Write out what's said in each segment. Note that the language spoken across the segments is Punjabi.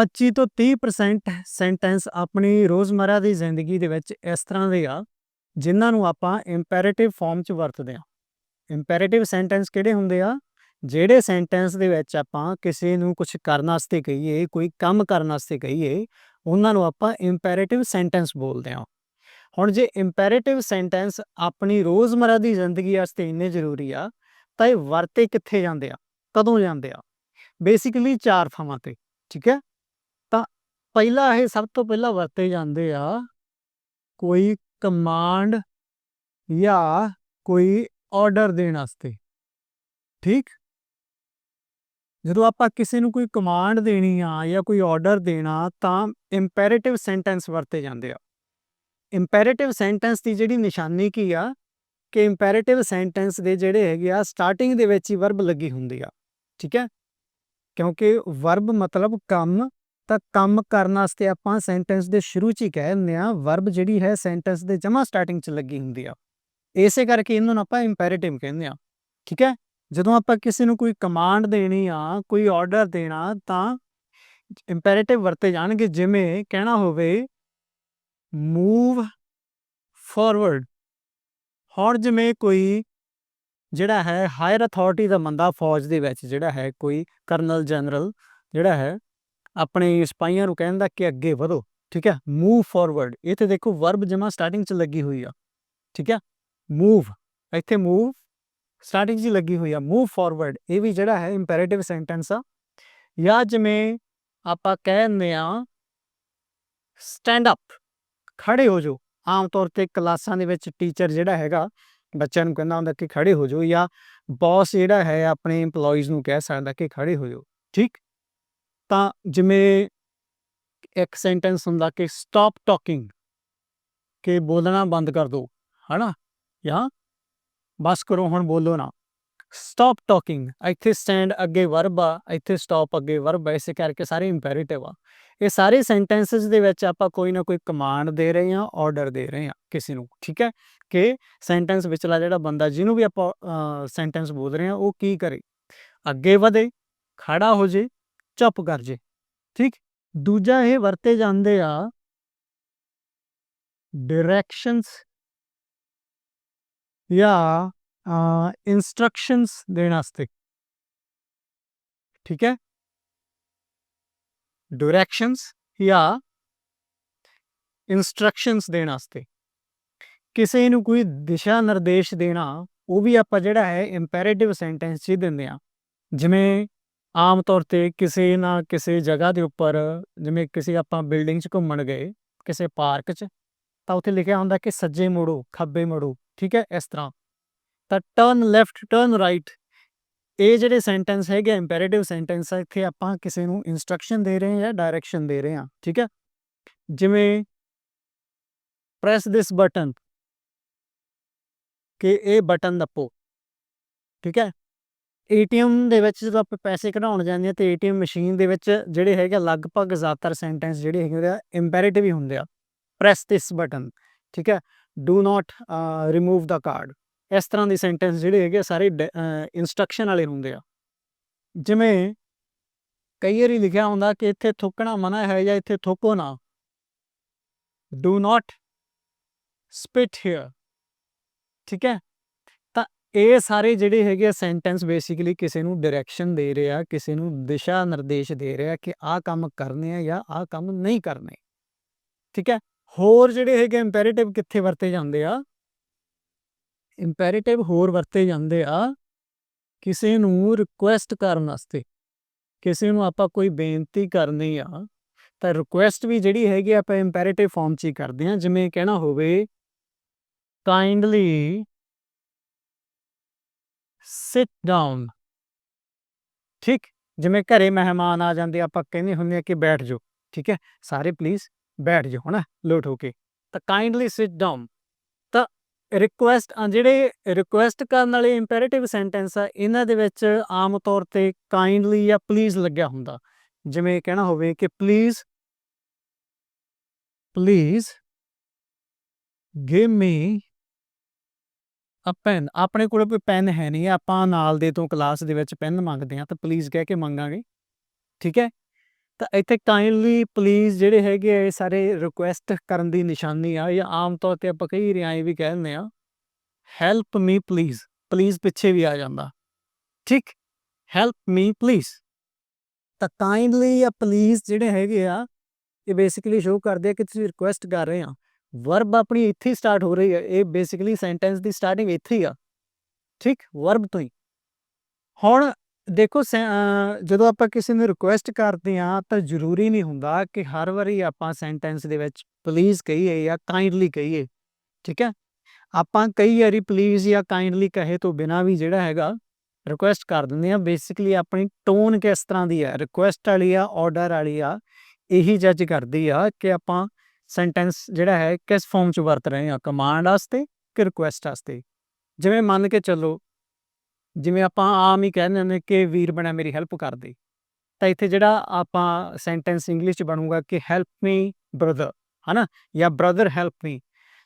25 ਤੋਂ 30% ਸੈਂਟੈਂਸ ਆਪਣੀ ਰੋਜ਼ਮਰਾ ਦੀ ਜ਼ਿੰਦਗੀ ਦੇ ਵਿੱਚ ਇਸ ਤਰ੍ਹਾਂ ਦੇ ਆ, ਜਿਨ੍ਹਾਂ ਨੂੰ ਆਪਾਂ ਇੰਪੈਰੇਟਿਵ ਫਾਰਮ 'ਚ ਵਰਤਦੇ ਆ ਇੰਪੈਰੇਟਿਵ ਸੈਂਟੈਂਸ ਕਿਹੜੇ ਹੁੰਦੇ ਆ? ਜਿਹੜੇ ਸੈਂਟੈਂਸ ਦੇ ਵਿੱਚ ਆਪਾਂ ਕਿਸੇ ਨੂੰ ਕੁਝ ਕਰਨ ਵਾਸਤੇ ਕਹੀਏ, ਕੋਈ ਕੰਮ ਕਰਨ ਵਾਸਤੇ ਕਹੀਏ, ਉਹਨਾਂ ਨੂੰ ਆਪਾਂ ਇੰਪੈਰੇਟਿਵ ਸੈਂਟੈਂਸ ਬੋਲਦੇ ਆ ਹੁਣ ਜੇ ਇੰਪੈਰੇਟਿਵ ਸੈਂਟੈਂਸ ਆਪਣੀ ਰੋਜ਼ਮਰਾ ਦੀ ਜ਼ਿੰਦਗੀ ਵਾਸਤੇ ਇੰਨੇ ਜ਼ਰੂਰੀ ਆ, ਤਾਂ ਇਹ ਵਰਤੇ ਕਿੱਥੇ ਜਾਂਦੇ ਆ? ਕਦੋਂ ਜਾਂਦੇ ਆ? ਬੇਸਿਕਲੀ ਚਾਰ ਥਾਵਾਂ ਤੇ, ਠੀਕ ਹੈ? ਪਹਿਲਾਂ ਇਹ ਸਭ ਤੋਂ ਪਹਿਲਾਂ ਵਰਤੇ ਜਾਂਦੇ ਆ ਕੋਈ ਕਮਾਂਡ ਜਾਂ ਕੋਈ ਆਰਡਰ ਦੇਣ ਵਾਸਤੇ, ਠੀਕ? ਜਦੋਂ ਆਪਾਂ ਕਿਸੇ ਨੂੰ ਕੋਈ ਕਮਾਂਡ ਦੇਣੀ ਆ ਜਾਂ ਕੋਈ ਆਰਡਰ ਦੇਣਾ ਤਾਂ ਇੰਪੈਰੇਟਿਵ ਸੈਂਟੈਂਸ ਵਰਤੇ ਜਾਂਦੇ ਆ। ਇੰਪੈਰੇਟਿਵ ਸੈਂਟੈਂਸ ਦੀ ਜਿਹੜੀ ਨਿਸ਼ਾਨੀ ਕੀ ਆ ਕਿ ਇੰਪੈਰੇਟਿਵ ਸੈਂਟੈਂਸ ਦੇ ਜਿਹੜੇ ਹੈਗੇ ਆ ਸਟਾਰਟਿੰਗ ਦੇ ਵਿੱਚ ਹੀ ਵਰਬ ਲੱਗੀ ਹੁੰਦੀ ਆ, ਠੀਕ ਹੈ? ਕਿਉਂਕਿ ਵਰਬ ਮਤਲਬ ਕੰਮ ਤਾਂ ਕੰਮ ਕਰਨ ਵਾਸਤੇ ਆਪਾਂ ਸੈਂਟੈਂਸ ਦੇ ਸ਼ੁਰੂ 'ਚ ਹੀ ਕਹਿ ਦਿੰਦੇ ਆ ਵਰਬ ਜਿਹੜੀ ਹੈ ਸੈਂਟੈਂਸ ਦੇ ਜਮਾ ਸਟਾਰਟਿੰਗ 'ਚ ਲੱਗੀ ਹੁੰਦੀ ਆ। ਇਸੇ ਕਰਕੇ ਇਹਨਾਂ ਨੂੰ ਆਪਾਂ ਇੰਪੈਰੇਟਿਵ ਕਹਿੰਦੇ ਆ ਠੀਕ ਹੈ? ਜਦੋਂ ਆਪਾਂ ਕਿਸੇ ਨੂੰ ਕੋਈ ਕਮਾਂਡ ਦੇਣੀ ਆ, ਕੋਈ ਆਰਡਰ ਦੇਣਾ, ਤਾਂ ਇੰਪੈਰੇਟਿਵ ਵਰਤੇ ਜਾਣਗੇ, ਜਿਵੇਂ ਕਹਿਣਾ ਹੋਵੇ ਮੂਵ ਫਾਰਵਰਡ ਹੁਣ ਜਿਵੇਂ ਕੋਈ ਜਿਹੜਾ ਹੈ ਹਾਇਰ ਅਥਾਰਟੀ ਦਾ ਬੰਦਾ ਫੌਜ ਦੇ ਵਿੱਚ ਜਿਹੜਾ ਹੈ, ਕੋਈ ਕਰਨਲ ਜਨਰਲ ਜਿਹੜਾ ਹੈ ਆਪਣੇ ਸਿਪਾਹੀਆਂ ਨੂੰ ਕਹਿਣ ਦਾ ਕਿ ਅੱਗੇ ਵਧੋ, ਠੀਕ ਹੈ? ਮੂਵ ਫਾਰਵਰਡ ਇਹ ਤੇ ਦੇਖੋ ਵਰਬ ਜਮਾ ਸਟਾਰਟਿੰਗ 'ਚ ਲੱਗੀ ਹੋਈ ਆ, ਠੀਕ ਹੈ? ਮੂਵ ਇੱਥੇ ਮੂਵ ਸਟਾਰਟਿੰਗ 'ਚ ਲੱਗੀ ਹੋਈ ਆ। ਮੂਵ ਫਾਰਵਰਡ ਇਹ ਵੀ ਜਿਹੜਾ ਹੈ ਇੰਪੈਰੇਟਿਵ ਸੈਂਟੈਂਸ ਆ। ਜਾਂ ਜਿਵੇਂ ਆਪਾਂ ਕਹਿੰਦੇ ਆ ਸਟੈਂਡ ਅਪ ਖੜੇ ਹੋ ਜਾਓ। ਆਮ ਤੌਰ ਤੇ ਕਲਾਸਾਂ ਦੇ ਵਿੱਚ ਟੀਚਰ ਜਿਹੜਾ ਹੈਗਾ, ਬੱਚਿਆਂ ਨੂੰ ਕਹਿੰਦਾ ਹੁੰਦਾ ਕਿ ਖੜੇ ਹੋ ਜਾਓ ਜਾਂ ਬੌਸ ਜਿਹੜਾ ਹੈ ਆਪਣੇ EMPLOYEES ਨੂੰ ਕਹਿ ਸਕਦਾ ਕਿ ਖੜੇ ਹੋ ਜਾਓ। ਠੀਕ? ਤਾਂ ਜਿਵੇਂ ਇੱਕ ਸੈਂਟੈਂਸ ਹੁੰਦਾ ਕਿ ਸਟਾਪ ਟਾਕਿੰਗ ਕਿ ਬੋਲਣਾ ਬੰਦ ਕਰ ਦਿਓ ਹਨਾ? ਜਾਂ ਬਸ ਕਰੋ, ਹੁਣ ਬੋਲੋ ਨਾ। ਸਟਾਪ ਟਾਕਿੰਗ ਇੱਥੇ ਸਟੈਂਡ ਅੱਗੇ ਵਰਬ ਆ, ਇੱਥੇ ਸਟਾਪ ਅੱਗੇ ਵਰਬ ਆ, ਇਸੇ ਕਰਕੇ ਸਾਰੇ ਇੰਪੈਰੇਟਿਵ ਆ। ਇਹ ਸਾਰੇ ਸੈਂਟੈਂਸਸ ਦੇ ਵਿੱਚ ਆਪਾਂ ਕੋਈ ਨਾ ਕੋਈ ਕਮਾਂਡ ਦੇ ਰਹੇ ਹਾਂ ਆਰਡਰ ਦੇ ਰਹੇ ਹਾਂ ਕਿਸੇ ਨੂੰ, ਠੀਕ ਹੈ? ਕਿ ਸੈਂਟੈਂਸ ਵਿਚਲਾ ਜਿਹੜਾ ਬੰਦਾ, ਜਿਹਨੂੰ ਵੀ ਆਪਾਂ ਸੈਂਟੈਂਸ ਬੋਲ ਰਹੇ ਹਾਂ, ਉਹ ਕੀ ਕਰੇ? ਅੱਗੇ ਵਧੇ, ਖੜਾ ਹੋ ਜੇ ਚੁੱਪ ਕਰ ਜੇ। ਠੀਕ? ਦੂਜਾ ਇਹ ਵਰਤੇ ਜਾਂਦੇ ਆ ਡਾਇਰੈਕਸ਼ਨਸ ਜਾਂ ਇਨਸਟਰਕਸ਼ਨਸ ਦੇਣ ਵਾਸਤੇ। ਠੀਕ ਹੈ? ਡਾਇਰੈਕਸ਼ਨਸ ਜਾਂ ਇਨਸਟਰਕਸ਼ਨਸ ਦੇਣ ਵਾਸਤੇ। ਕਿਸੇ ਨੂੰ ਕੋਈ ਦਿਸ਼ਾ ਨਿਰਦੇਸ਼ ਦੇਣਾ, ਉਹ ਵੀ ਆਪਾਂ ਜਿਹੜਾ ਹੈ ਇੰਪੈਰੇਟਿਵ ਸੈਂਟੈਂਸ 'ਚ ਹੀ ਦਿੰਦੇ ਆ ਜਿਵੇਂ ਆਮ ਤੌਰ ਤੇ ਕਿਸੇ ਨਾ ਕਿਸੇ ਜਗ੍ਹਾ ਦੇ ਉੱਪਰ, ਜਿਵੇਂ ਕਿਸੇ ਆਪਾਂ ਬਿਲਡਿੰਗ 'ਚ ਘੁੰਮਣ ਗਏ, ਕਿਸੇ ਪਾਰਕ 'ਚ, ਤਾਂ ਉੱਥੇ ਲਿਖਿਆ ਹੁੰਦਾ ਕਿ ਸੱਜੇ ਮੁੜੋ, ਖੱਬੇ ਮੁੜੋ, ਠੀਕ ਹੈ, ਇਸ ਤਰ੍ਹਾਂ। ਤਾਂ ਟਰਨ ਲੈਫਟ ਟਰਨ ਰਾਈਟ ਇਹ ਜਿਹੜੇ ਸੈਂਟੈਂਸ ਹੈਗੇ ਇੰਪੈਰੇਟਿਵ ਸੈਂਟੈਂਸ ਆ, ਇੱਥੇ ਆਪਾਂ ਕਿਸੇ ਨੂੰ ਇਨਸਟਰਕਸ਼ਨ ਦੇ ਰਹੇ ਹਾਂ ਜਾਂ ਡਾਇਰੈਕਸ਼ਨ ਦੇ ਰਹੇ ਹਾਂ, ਠੀਕ ਹੈ? ਜਿਵੇਂ ਪ੍ਰੈਸ ਦਿਸ ਬਟਨ ਕਿ ਇਹ ਬਟਨ ਦੱਪੋ ਠੀਕ ਹੈ? ਏਟੀਐਮ ਦੇ ਵਿੱਚ ਜਦੋਂ ਆਪਾਂ ਪੈਸੇ ਕਢਾਉਣ ਜਾਂਦੇ ਆ ਤੇ ਏਟੀਐਮ ਮਸ਼ੀਨ ਦੇ ਵਿੱਚ ਜਿਹੜੇ ਹੈਗੇ ਲਗਭਗ ਜ਼ਿਆਦਾਤਰ ਸੈਂਟੈਂਸ ਜਿਹੜੇ ਹੈਗੇ ਆ ਇੰਪੈਰੇਟਿਵ ਹੀ ਹੁੰਦੇ ਆ। ਪ੍ਰੈਸ ਦਿਸ ਬਟਨ ਠੀਕ ਹੈ? Do not remove the card ਇਸ ਤਰ੍ਹਾਂ ਦੇ ਸੈਂਟੈਂਸ ਜਿਹੜੇ ਹੈਗੇ ਸਾਰੇ ਇਨਸਟਰਕਸ਼ਨ ਵਾਲੇ ਹੁੰਦੇ ਆ। ਜਿਵੇਂ ਕਈ ਵਾਰੀ ਲਿਖਿਆ ਹੁੰਦਾ ਕਿ ਇੱਥੇ ਥੁੱਕਣਾ ਮਨਾ ਹੈ ਜਾਂ ਇੱਥੇ ਥੁੱਕੋ ਨਾ। ਡੂ ਨਾਟ ਸਪਿਟ ਹੇਅਰ ਠੀਕ ਹੈ? ਇਹ ਸਾਰੇ ਜਿਹੜੇ ਹੈਗੇ ਆ ਸੈਂਟੈਂਸ ਬੇਸਿਕਲੀ ਕਿਸੇ ਨੂੰ ਡਾਇਰੈਕਸ਼ਨ ਦੇ ਰਿਹਾ ਕਿਸੇ ਨੂੰ ਦਿਸ਼ਾ ਨਿਰਦੇਸ਼ ਦੇ ਰਿਹਾ ਕਿ ਆਹ ਕੰਮ ਕਰਨੇ ਆ ਜਾਂ ਆਹ ਕੰਮ ਨਹੀਂ ਕਰਨੇ। ਠੀਕ ਹੈ? ਹੋਰ ਜਿਹੜੇ ਹੈਗੇ ਇੰਪੈਰੇਟਿਵ ਕਿੱਥੇ ਵਰਤੇ ਜਾਂਦੇ ਆ? ਇੰਪੈਰੇਟਿਵ ਹੋਰ ਵਰਤੇ ਜਾਂਦੇ ਆ ਕਿਸੇ ਨੂੰ ਰਿਕੁਐਸਟ ਕਰਨ ਵਾਸਤੇ। ਕਿਸੇ ਨੂੰ ਆਪਾਂ ਕੋਈ ਬੇਨਤੀ ਕਰਨੀ ਆ, ਤਾਂ ਰਿਕੁਐਸਟ ਵੀ ਜਿਹੜੀ ਹੈਗੀ ਆਪਾਂ ਇੰਪੈਰੇਟਿਵ ਫਾਰਮ 'ਚ ਹੀ ਕਰਦੇ ਆ ਜਿਵੇਂ ਕਹਿਣਾ ਹੋਵੇ ਕਾਈਂਡਲੀ ਸਿਟ ਡਾਊਨ ਠੀਕ? ਜਿਵੇਂ ਘਰੇ ਮਹਿਮਾਨ ਆ ਜਾਂਦੇ, ਆਪਾਂ ਕਹਿੰਦੇ ਹੁੰਦੇ ਆ ਕਿ ਬੈਠ ਜਾਓ। ਠੀਕ ਹੈ? ਸਾਰੇ ਪਲੀਜ਼ ਬੈਠ ਜਾਓ, ਹਨਾ? ਲੋਟ ਹੋ ਕੇ। ਤਾਂ ਕਾਈਂਡਲੀ ਸਿਟ ਡਾਊਨ ਤਾਂ ਰਿਕੁਐਸਟ ਜਿਹੜੇ ਰਿਕੁਐਸਟ ਕਰਨ ਵਾਲੇ ਇੰਪੈਰੇਟਿਵ ਸੈਂਟੈਂਸ ਆ, ਇਹਨਾਂ ਦੇ ਵਿੱਚ ਆਮ ਤੌਰ ਤੇ ਕਾਈਂਡਲੀ ਜਾਂ ਪਲੀਜ਼ ਲੱਗਿਆ ਹੁੰਦਾ। ਜਿਵੇਂ ਕਹਿਣਾ ਹੋਵੇ ਕਿ please please give me pen ਆਪਣੇ ਕੋਲ ਕੋਈ ਪੈਨ ਹੈ ਨਹੀਂ, ਆਪਾਂ ਨਾਲ ਦੇ ਤੋਂ ਕਲਾਸ ਦੇ ਵਿੱਚ ਪੈਨ ਮੰਗਦੇ ਆ ਤਾਂ ਪਲੀਜ਼ ਕਹਿ ਕੇ ਮੰਗਾਂਗੇ। ਠੀਕ ਹੈ? ਤਾਂ ਇੱਥੇ ਕਾਈਂਡਲੀ ਪਲੀਜ਼ ਜਿਹੜੇ ਹੈਗੇ ਆ, ਇਹ ਸਾਰੇ ਰਿਕੁਐਸਟ ਕਰਨ ਦੀ ਨਿਸ਼ਾਨੀ ਆ, ਜਾਂ ਆਮ ਤੌਰ ਤੇ ਆਪਾਂ ਕਈ ਰਿਆਏ ਵੀ ਕਹਿ ਦਿੰਦੇ ਆ ਹੈਲਪ ਮੀ ਪਲੀਜ਼ ਪਲੀਜ਼ ਪਿੱਛੇ ਵੀ ਆ ਜਾਂਦਾ। ਠੀਕ? ਹੈਲਪ ਮੀ ਪਲੀਜ਼ ਤਾਂ ਕਾਈਂਡਲੀ ਜਾਂ ਪਲੀਜ਼ ਜਿਹੜੇ ਹੈਗੇ ਆ, ਇਹ ਬੇਸਿਕਲੀ ਸ਼ੋ ਕਰਦੇ ਆ ਕਿ ਤੁਸੀਂ ਰਿਕੁਐਸਟ ਕਰ ਰਹੇ ਆ ਵਰਬ ਆਪਣੀ ਇੱਥੇ ਸਟਾਰਟ ਹੋ ਰਹੀ ਹੈ, ਇਹ ਬੇਸਿਕਲੀ ਸੈਂਟੈਂਸ ਦੀ ਸਟਾਰਟਿੰਗ ਇੱਥੇ ਹੀ ਆ। ਠੀਕ? ਵਰਬ ਤੋਂ ਹੀ। ਹੁਣ ਦੇਖੋ, ਸੈ- ਜਦੋਂ ਆਪਾਂ ਕਿਸੇ ਨੂੰ ਰਿਕੁਐਸਟ ਕਰਦੇ ਆ ਤਾਂ ਜ਼ਰੂਰੀ ਨਹੀਂ ਹੁੰਦਾ ਕਿ ਹਰ ਵਾਰੀ ਆਪਾਂ ਸੈਂਟੈਂਸ ਦੇ ਵਿੱਚ ਪਲੀਜ਼ ਕਹੀਏ ਜਾਂ ਕਾਈਂਡਲੀ ਕਹੀਏ। ਠੀਕ ਹੈ? ਆਪਾਂ ਕਈ ਵਾਰੀ ਪਲੀਜ਼ ਜਾਂ ਕਾਈਂਡਲੀ ਕਹੇ ਤੋਂ ਬਿਨਾ ਵੀ ਜਿਹੜਾ ਹੈਗਾ ਰਿਕੁਐਸਟ ਕਰ ਦਿੰਦੇ ਆ ਬੇਸਿਕਲੀ ਆਪਣੀ ਟੋਨ ਕਿਸ ਤਰ੍ਹਾਂ ਦੀ ਹੈ ਰਿਕੁਐਸਟ ਵਾਲੀ ਆ ਆਰਡਰ ਵਾਲੀ ਆ, ਇਹੀ ਜੱਜ ਕਰਦੀ ਆ ਕਿ ਆਪਾਂ ਸੈਂਟੈਂਸ ਜਿਹੜਾ ਹੈ, ਕਿਸ ਫਾਰਮ ਚ ਵਰਤ ਰਹੇ ਆ ਕਮਾਂਡ ਵਾਸਤੇ ਕਿ ਰਿਕੁਐਸਟ ਵਾਸਤੇ? ਜਿਵੇਂ ਮੰਨ ਕੇ ਚੱਲੋ, ਜਿਵੇਂ ਆਪਾਂ ਆਮ ਹੀ ਕਹਿੰਦੇ ਨੇ ਕਿ ਵੀਰ ਬਣਾ ਮੇਰੀ ਹੈਲਪ ਕਰ ਦੇ। ਤਾਂ ਇੱਥੇ ਜਿਹੜਾ ਆਪਾਂ ਸੈਂਟੈਂਸ ਇੰਗਲਿਸ਼ ਚ ਬਣੂਗਾ ਕਿ ਹੈਲਪ ਮੀ ਬ੍ਰਦਰ ਹਨਾ? ਜਾਂ ਬ੍ਰਦਰ ਹੈਲਪ ਮੀ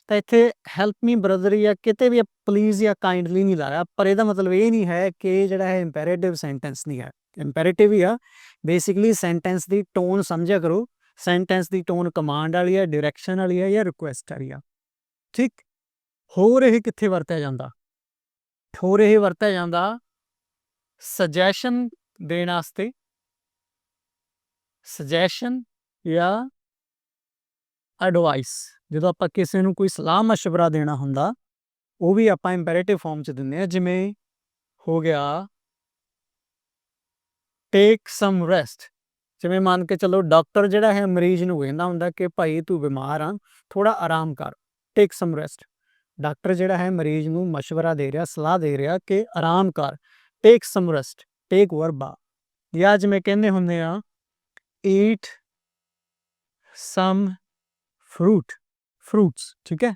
ਤਾਂ ਇੱਥੇ ਹੈਲਪ ਮੀ ਬ੍ਰਦਰ ਜਾਂ ਕਿਤੇ ਵੀ ਪਲੀਜ਼ ਜਾਂ ਕਾਈਂਡਲੀ ਨਹੀਂ ਲਾ ਰਿਹਾ ਪਰ ਇਹਦਾ ਮਤਲਬ ਇਹ ਨਹੀਂ ਹੈ ਕਿ ਜਿਹੜਾ ਹੈ ਇੰਪੈਰੇਟਿਵ ਸੈਂਟੈਂਸ ਨਹੀਂ ਹੈ। ਇੰਪੈਰੇਟਿਵ ਹੀ ਆ। ਬੇਸਿਕਲੀ ਸੈਂਟੈਂਸ ਦੀ ਟੋਨ ਸਮਝਿਆ ਕਰੋ ਸੈਂਟੈਂਸ ਦੀ ਟੋਨ ਕਮਾਂਡ ਵਾਲੀ ਹੈ ਡਾਇਰੈਕਸ਼ਨ ਵਾਲੀ ਹੈ ਜਾਂ ਰਿਕੁਐਸਟ ਵਾਲੀ ਆ। ਠੀਕ? ਹੋਰ ਇਹ ਕਿੱਥੇ ਵਰਤਿਆ ਜਾਂਦਾ? ਹੋਰ ਇਹ ਵਰਤਿਆ ਜਾਂਦਾ ਸੁਜੈਸ਼ਨ ਦੇਣ ਵਾਸਤੇ। ਸੁਜੈਸ਼ਨ ਜਾਂ ਐਡਵਾਈਸ ਜਦੋਂ ਆਪਾਂ ਕਿਸੇ ਨੂੰ ਕੋਈ ਸਲਾਹ ਮਸ਼ਵਰਾ ਦੇਣਾ ਹੁੰਦਾ, ਉਹ ਵੀ ਆਪਾਂ ਇੰਪੈਰੇਟਿਵ ਫਾਰਮ ਚ ਦਿੰਦੇ ਆ ਜਿਵੇਂ ਹੋ ਗਿਆ ਟੇਕ ਸਮ ਰੈਸਟ ਜਿਵੇਂ ਮੰਨ ਕੇ ਚੱਲੋ ਡਾਕਟਰ ਜਿਹੜਾ ਹੈ ਮਰੀਜ਼ ਨੂੰ ਕਹਿੰਦਾ ਹੁੰਦਾ ਕਿ ਭਾਈ ਤੂੰ ਬਿਮਾਰ ਆ ਥੋੜਾ ਆਰਾਮ ਕਰ ਟੇਕ ਸਮ ਰੈਸਟ ਡਾਕਟਰ ਜਿਹੜਾ ਹੈ ਮਰੀਜ਼ ਨੂੰ مشਵਰਾ ਦੇ ਰਿਹਾ, ਸਲਾਹ ਦੇ ਰਿਹਾ ਕਿ ਆਰਾਮ ਕਰ ਟੇਕ ਸਮ ਰੈਸਟ ਟੇਕ ਵਰਬਾ ਜਾਂ ਜਿਵੇਂ ਕਹਿੰਦੇ ਹੁੰਦੇ ਆ ਈਟ ਸਮ ਫਰੂਟ ਫਰੂਟਸ ਠੀਕ ਹੈ?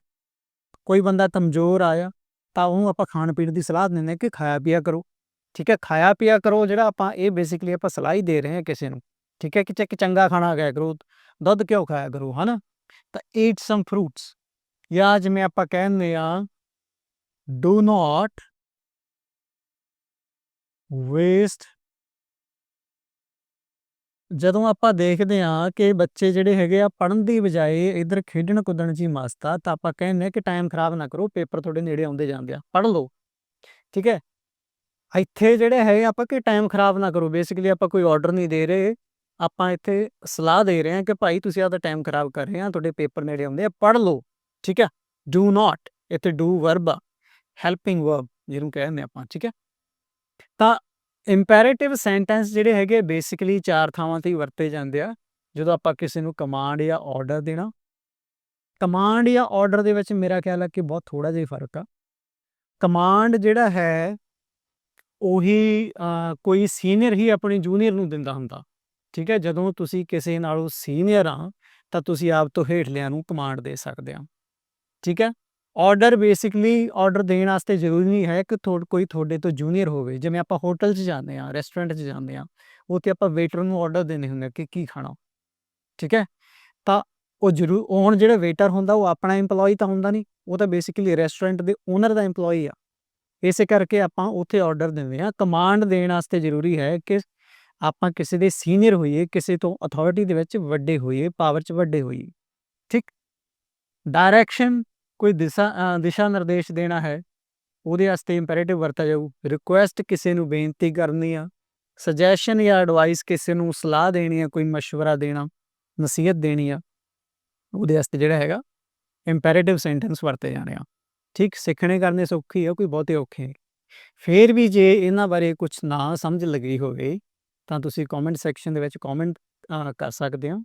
ਕੋਈ ਬੰਦਾ ਕਮਜ਼ੋਰ ਆਇਆ, ਤਾਂ ਉਹ ਆਪਾਂ ਖਾਣ ਪੀਣ ਦੀ ਸਲਾਹ ਦਿੰਦੇ ਕਿ ਖਾਇਆ ਪੀਆ ਕਰੋ, ਠੀਕ ਹੈ? ਖਾਇਆ ਪੀਆ ਕਰੋ ਜਿਹੜਾ ਆਪਾਂ, ਇਹ ਬੇਸਿਕਲੀ ਆਪਾਂ ਸਲਾਹ ਹੀ ਦੇ ਰਹੇ ਹਾਂ ਕਿਸੇ ਨੂੰ। ਠੀਕ ਹੈ ਕਿ ਚੱਕ ਚੰਗਾ ਖਾਣਾ ਖਾਇਆ ਕਰੋ, ਦੁੱਧ ਕਿਉਂ ਖਾਇਆ ਕਰੋ, ਹਨਾ? ਤਾਂ ਈਟ ਸਮ ਫਰੂਟਸ ਜਾਂ ਜਿਵੇਂ ਆਪਾਂ ਕਹਿੰਦੇ ਆ ਡੂ ਨਾਟ ਵੇਸਟ ਜਦੋਂ ਆਪਾਂ ਦੇਖਦੇ ਆ ਕਿ ਬੱਚੇ ਜਿਹੜੇ ਹੈਗੇ ਆ ਪੜਨ ਦੀ ਬਜਾਏ ਇਧਰ ਖੇਡਣ ਕੁੱਦਣ 'ਚ ਹੀ ਮਸਤ ਆ, ਤਾਂ ਆਪਾਂ ਕਹਿੰਦੇ ਆ ਕਿ ਟਾਈਮ ਖਰਾਬ ਨਾ ਕਰੋ, ਪੇਪਰ ਤੁਹਾਡੇ ਨੇੜੇ ਆਉਂਦੇ ਜਾਂਦੇ ਆ ਪੜ ਲਓ। ਠੀਕ ਹੈ? ਇੱਥੇ ਜਿਹੜੇ ਹੈ ਆਪਾਂ ਕਿ ਟਾਈਮ ਖਰਾਬ ਨਾ ਕਰੋ ਬੇਸਿਕਲੀ ਆਪਾਂ ਕੋਈ ਆਰਡਰ ਨਹੀਂ ਦੇ ਰਹੇ। ਆਪਾਂ ਇੱਥੇ ਸਲਾਹ ਦੇ ਰਹੇ ਹਾਂ ਕਿ ਭਾਈ ਤੁਸੀਂ ਆਪਦਾ ਟਾਈਮ ਖਰਾਬ ਕਰ ਰਹੇ ਆ ਤੁਹਾਡੇ ਪੇਪਰ ਨੇੜੇ ਆਉਂਦੇ ਆ, ਪੜ੍ਹ ਲਓ, ਠੀਕ ਹੈ? ਡੂ ਨਾਟ ਇੱਥੇ ਡੂ ਵਰਬ ਹੈਲਪਿੰਗ ਵਰਬ ਜਿਹਨੂੰ ਕਹਿੰਦੇ ਆਪਾਂ, ਠੀਕ ਹੈ? ਤਾਂ ਇੰਪੈਰੇਟਿਵ ਸੈਂਟੈਂਸ ਜਿਹੜੇ ਹੈਗੇ ਬੇਸਿਕਲੀ ਚਾਰ ਥਾਵਾਂ ਤੇ ਹੀ ਵਰਤੇ ਜਾਂਦੇ ਆ, ਜਦੋਂ ਆਪਾਂ ਕਿਸੇ ਨੂੰ ਕਮਾਂਡ ਜਾਂ ਆਰਡਰ ਦੇਣਾ। ਕਮਾਂਡ ਜਾਂ ਆਰਡਰ ਦੇ ਵਿੱਚ ਮੇਰਾ ਖਿਆਲ ਹੈ ਕਿ ਬਹੁਤ ਥੋੜਾ ਜਿਹਾ ਫ਼ਰਕ ਆ। ਕਮਾਂਡ ਜਿਹੜਾ ਹੈ, ਉਹੀ ਕੋਈ ਸੀਨੀਅਰ ਹੀ ਆਪਣੇ ਜੂਨੀਅਰ ਨੂੰ ਦਿੰਦਾ ਹੁੰਦਾ। ਠੀਕ ਹੈ, ਜਦੋਂ ਤੁਸੀਂ ਕਿਸੇ ਨਾਲੋਂ ਸੀਨੀਅਰ ਆ ਤਾਂ ਤੁਸੀਂ ਆਪ ਤੋਂ ਹੇਠਲਿਆਂ ਨੂੰ ਕਮਾਂਡ ਦੇ ਸਕਦੇ ਆ ਠੀਕ ਹੈ ਆਰਡਰ ਬੇਸਿਕਲੀ ਆਰਡਰ ਦੇਣ ਵਾਸਤੇ ਜ਼ਰੂਰੀ ਨਹੀਂ ਹੈ ਕਿ ਤੁਹਾਡੇ ਕੋਈ ਤੁਹਾਡੇ ਤੋਂ ਜੂਨੀਅਰ ਹੋਵੇ। ਜਿਵੇਂ ਆਪਾਂ ਹੋਟਲ 'ਚ ਜਾਂਦੇ ਆ ਰੈਸਟੋਰੈਂਟ 'ਚ ਜਾਂਦੇ ਆ ਉੱਥੇ ਆਪਾਂ ਵੇਟਰ ਨੂੰ ਆਰਡਰ ਦੇਣੇ ਹੁੰਦੇ ਆ ਕਿ ਕੀ ਖਾਣਾ। ਠੀਕ ਹੈ, ਤਾਂ ਉਹ ਜ਼ਰੂਰ ਹੁਣ ਜਿਹੜਾ ਵੇਟਰ ਹੁੰਦਾ, ਉਹ ਆਪਣਾ EMPLOYE ਤਾਂ ਹੁੰਦਾ ਨਹੀਂ, ਉਹ ਤਾਂ ਬੇਸਿਕਲੀ ਰੈਸਟੋਰੈਂਟ ਦੇ ਓਨਰ ਦਾ EMPLOYE ਆ। ਇਸੇ ਕਰਕੇ ਆਪਾਂ ਉੱਥੇ ਆਰਡਰ ਦਿੰਦੇ ਆ ਕਮਾਂਡ ਦੇਣ ਵਾਸਤੇ ਜ਼ਰੂਰੀ ਹੈ ਕਿ ਆਪਾਂ ਕਿਸੇ ਦੇ ਸੀਨੀਅਰ ਹੋਈਏ ਕਿਸੇ ਤੋਂ ਅਥਾਰਟੀ ਦੇ ਵਿੱਚ ਵੱਡੇ ਹੋਈਏ ਪਾਵਰ 'ਚ ਵੱਡੇ ਹੋਈਏ ਠੀਕ ਡਾਇਰੈਕਸ਼ਨ ਕੋਈ ਦਿਸ਼ਾ ਅ, ਦਿਸ਼ਾ ਨਿਰਦੇਸ਼ ਦੇਣਾ ਹੈ ਉਹਦੇ ਵਾਸਤੇ ਇੰਪੈਰੇਟਿਵ ਵਰਤਿਆ ਜਾਊ ਰਿਕੁਐਸਟ ਕਿਸੇ ਨੂੰ ਬੇਨਤੀ ਕਰਨੀ ਆ ਸੁਜੈਸ਼ਨ ਜਾਂ ਐਡਵਾਈਸ ਕਿਸੇ ਨੂੰ ਸਲਾਹ ਦੇਣੀ ਆ ਕੋਈ مشورہ ਦੇਣਾ ਨਸੀਹਤ ਦੇਣੀ ਆ ਉਹਦੇ ਵਾਸਤੇ ਜਿਹੜਾ ਹੈਗਾ ਇੰਪੈਰੇਟਿਵ ਸੈਂਟੈਂਸ ਵਰਤੇ ਜਾਣੇ ਆ ਠੀਕ ਸਿੱਖਣੇ ਕਰਨੇ ਸੌਖੀ ਆ ਕੋਈ ਬਹੁਤੇ ਔਖੇ ਨਹੀਂ ਫੇਰ ਵੀ ਜੇ ਇਹਨਾਂ ਬਾਰੇ ਕੁਝ ਨਾ ਸਮਝ ਲੱਗੀ ਹੋਵੇ ਤਾਂ ਤੁਸੀਂ ਕਮੈਂਟ ਸੈਕਸ਼ਨ ਦੇ ਵਿੱਚ ਕਮੈਂਟ ਕਰ ਸਕਦੇ ਹੋ।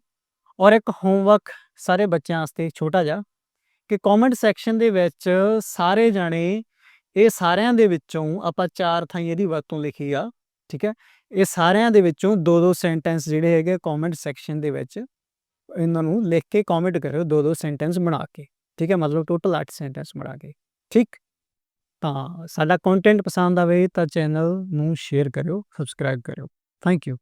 ਔਰ ਇੱਕ ਹੋਮਵਰਕ ਸਾਰੇ ਬੱਚਿਆਂ ਵਾਸਤੇ ਛੋਟਾ ਜਿਹਾ ਕਿ ਕਮੈਂਟ ਸੈਕਸ਼ਨ ਦੇ ਵਿੱਚ ਸਾਰੇ ਜਾਣੇ ਇਹ ਸਾਰਿਆਂ ਦੇ ਵਿੱਚੋਂ ਆਪਾਂ ਚਾਰ ਥਾਈਂ ਇਹਦੀ ਵਰਤੋਂ ਲਿਖੀ ਆ, ਠੀਕ ਹੈ? ਇਹ ਸਾਰਿਆਂ ਦੇ ਵਿੱਚੋਂ ਦੋ ਦੋ ਸੈਂਟੈਂਸ ਜਿਹੜੇ ਹੈਗੇ ਕਮੈਂਟ ਸੈਕਸ਼ਨ ਦੇ ਵਿੱਚ, ਇਹਨਾਂ ਨੂੰ ਲਿਖ ਕੇ ਕਮੈਂਟ ਕਰਿਓ ਦੋ ਦੋ ਸੈਂਟੈਂਸ ਬਣਾ ਕੇ, ਠੀਕ ਹੈ? ਮਤਲਬ ਟੋਟਲ 8 ਸੈਂਟੈਂਸ ਬਣਾ ਕੇ, ਠੀਕ? ਤਾਂ ਸਾਡਾ ਕੰਟੈਂਟ ਪਸੰਦ ਆਵੇ ਤਾਂ ਚੈਨਲ ਨੂੰ ਸ਼ੇਅਰ ਕਰਿਓ ਸਬਸਕ੍ਰਾਈਬ ਕਰਿਓ। Thank you